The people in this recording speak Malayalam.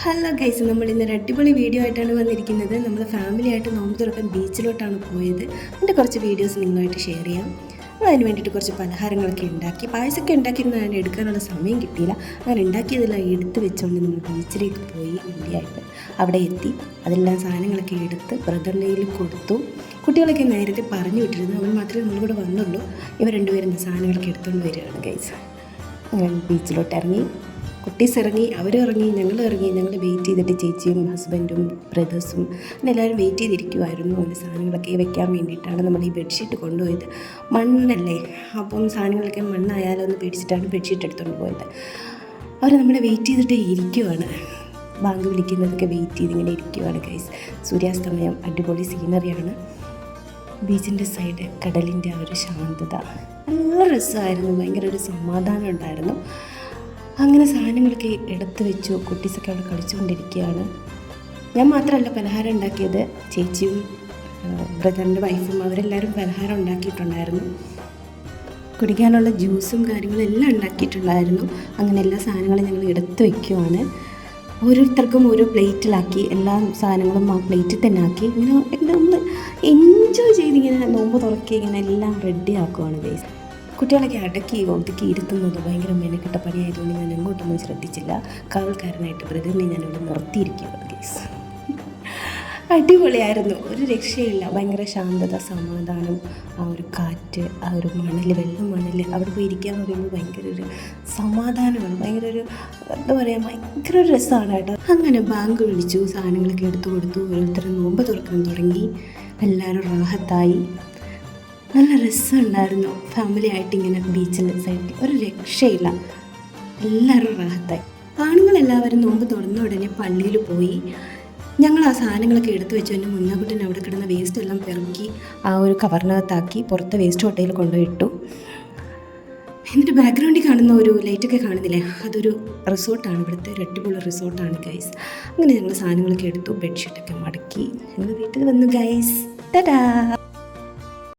ഹലോ ഗൈസ് നമ്മൾ ഇന്നൊരു അടിപൊളി വീഡിയോ ആയിട്ടാണ് വന്നിരിക്കുന്നത്. നമ്മൾ ഫാമിലി ആയിട്ട് നോമ്പ് തുറക്കാൻ ബീച്ചിലോട്ടാണ് പോയത്. അതിന്റെ കുറച്ച് വീഡിയോസ് നിങ്ങളുമായിട്ട് ഷെയർ ചെയ്യാം. അതിന് വേണ്ടിയിട്ട് കുറച്ച് പലഹാരങ്ങളൊക്കെ ഉണ്ടാക്കി പായസമൊക്കെ ഉണ്ടാക്കിയിരുന്നു. അതിന് എടുക്കാനുള്ള സമയം കിട്ടിയില്ല. അങ്ങനെ ഉണ്ടാക്കിയതെല്ലാം എടുത്ത് വെച്ചുകൊണ്ട് നമ്മൾ ബീച്ചിലേക്ക് പോയി വണ്ടിയായിട്ട് അവിടെ എത്തി. അതെല്ലാം സാധനങ്ങളൊക്കെ എടുത്ത് ബ്രദറിന്റെ കയ്യിൽ കൊടുത്തു. കുട്ടികളൊക്കെ നേരത്തെ പറഞ്ഞു വിട്ടിരുന്നു. അവൻ മാത്രമേ നമ്മളിവിടെ വന്നുള്ളൂ. ഇവർ രണ്ടുപേരും സാധനങ്ങളൊക്കെ എടുത്തുകൊണ്ട് വരികയാണ് ഗൈസ്. അങ്ങനെ ബീച്ചിലോട്ട് ഇറങ്ങി. കുട്ടീസ് ഇറങ്ങി അവരിറങ്ങി ഞങ്ങൾ ഇറങ്ങി ഞങ്ങൾ വെയിറ്റ് ചെയ്തിട്ട് ചേച്ചിയും ഹസ്ബൻഡും ബ്രദേഴ്സും അങ്ങനെ എല്ലാവരും വെയിറ്റ് ചെയ്തിരിക്കുമായിരുന്നു അങ്ങനെ സാധനങ്ങളൊക്കെ വെക്കാൻ വേണ്ടിയിട്ടാണ് നമ്മൾ ഈ ബെഡ്ഷീറ്റ് കൊണ്ടുപോയത്. മണ്ണല്ലേ? അപ്പം സാധനങ്ങളൊക്കെ മണ്ണായാലോ എന്ന് പേടിച്ചിട്ടാണ് ബെഡ്ഷീറ്റ് എടുത്തുകൊണ്ട് പോയത്. അവർ നമ്മളെ വെയിറ്റ് ചെയ്തിട്ട് ഇരിക്കുവാണ്. ബാങ്ക് വിളിക്കുന്നതൊക്കെ വെയിറ്റ് ചെയ്ത് ഇങ്ങനെ ഇരിക്കുവാണ് ഗൈസ് സൂര്യാസ്തമയം അടിപൊളി സീനറിയാണ് ബീച്ചിന്റെ സൈഡ് കടലിന്റെ ആ ഒരു ശാന്തത. നല്ല രസമായിരുന്നു. ഭയങ്കര ഒരു സമാധാനം ഉണ്ടായിരുന്നു. അങ്ങനെ സാധനങ്ങളൊക്കെ എടുത്തു വെച്ചു കുട്ടീസൊക്കെ അവിടെ കളിച്ചുകൊണ്ടിരിക്കുകയാണ്. ഞാൻ മാത്രമല്ല പലഹാരം ഉണ്ടാക്കിയത്. ചേച്ചിയും ബ്രദറിന്റെ വൈഫും അവരെല്ലാവരും പലഹാരം ഉണ്ടാക്കിയിട്ടുണ്ടായിരുന്നു. കുടിക്കാനുള്ള ജ്യൂസും കാര്യങ്ങളും എല്ലാം ഉണ്ടാക്കിയിട്ടുണ്ടായിരുന്നു. അങ്ങനെ എല്ലാ സാധനങ്ങളും ഞങ്ങൾ എടുത്തു വയ്ക്കുവാണ് ഓരോരുത്തർക്കും ഓരോ പ്ലേറ്റിലാക്കി എല്ലാ സാധനങ്ങളും ആ പ്ലേറ്റിൽ തന്നെ ആക്കി. ഇങ്ങനെ നമ്മൾ എൻജോയ് ചെയ്തിങ്ങനെ നോമ്പ് തുറക്കി ഇങ്ങനെ എല്ലാം റെഡി ആക്കുവാണ് ഗൈസ് കുട്ടികളൊക്കെ അടക്കി ഒതുക്കി ഇരുത്തുന്നത് ഭയങ്കര മെനക്കെട്ട പണിയായതുകൊണ്ട് ഞാൻ എങ്ങോട്ടൊന്നും ശ്രദ്ധിച്ചില്ല. കാവൽക്കാരനായിട്ട് ബ്രദറിനെ ഞാനിവിടെ നിർത്തിയിരിക്കുകയാണ് പ്ലീസ് അടിപൊളിയായിരുന്നു. ഒരു രക്ഷയില്ല. ഭയങ്കര ശാന്തത സമാധാനം ആ ഒരു കാറ്റ് ആ ഒരു മണൽ വെള്ള മണൽ അവിടെ പോയി ഇരിക്കുക എന്ന് പറയുമ്പോൾ ഭയങ്കര ഒരു സമാധാനമാണ്. ഭയങ്കര ഒരു എന്താ പറയുക ഭയങ്കര ഒരു രസമാണ് കേട്ടോ. അങ്ങനെ ബാങ്ക് വിളിച്ചു സാധനങ്ങളൊക്കെ എടുത്തു കൊടുത്തു. ഓരോരുത്തരും നോമ്പ് തുറക്കാൻ തുടങ്ങി. എല്ലാവരും റാഹത്തായി. നല്ല രസമുണ്ടായിരുന്നു. ഫാമിലി ആയിട്ട് ഇങ്ങനെ ബീച്ചിന്റെ സൈഡിൽ ഒരു രക്ഷയില്ല. എല്ലാവരും റാഹത്തായി. ആണുങ്ങളെല്ലാവരും നോമ്പ് തുറന്ന ഉടനെ പള്ളിയിൽ പോയി. ഞങ്ങൾ ആ സാധനങ്ങളൊക്കെ എടുത്തു വെച്ചു. എന്റെ മുന്നാക്കുട്ടൻ അവിടെ കിടന്ന വേസ്റ്റ് എല്ലാം പെറുക്കി ആ ഒരു കവറിനകത്താക്കി പുറത്ത് വേസ്റ്റ് ഹോട്ടലിൽ കൊണ്ടുപോയിട്ടു എന്നിട്ട് ബാക്ക്ഗ്രൗണ്ടിൽ കാണുന്ന ഒരു ലൈറ്റൊക്കെ കാണുന്നില്ലേ? അതൊരു റിസോർട്ടാണ് ഇവിടുത്തെ ഒരു റിസോർട്ടാണ് ഗൈസ് അങ്ങനെ ഞങ്ങൾ സാധനങ്ങളൊക്കെ എടുത്തു ബെഡ്ഷീറ്റൊക്കെ മടക്കി. ഞങ്ങൾ വീട്ടിൽ വന്നു ഗൈസ് തടാ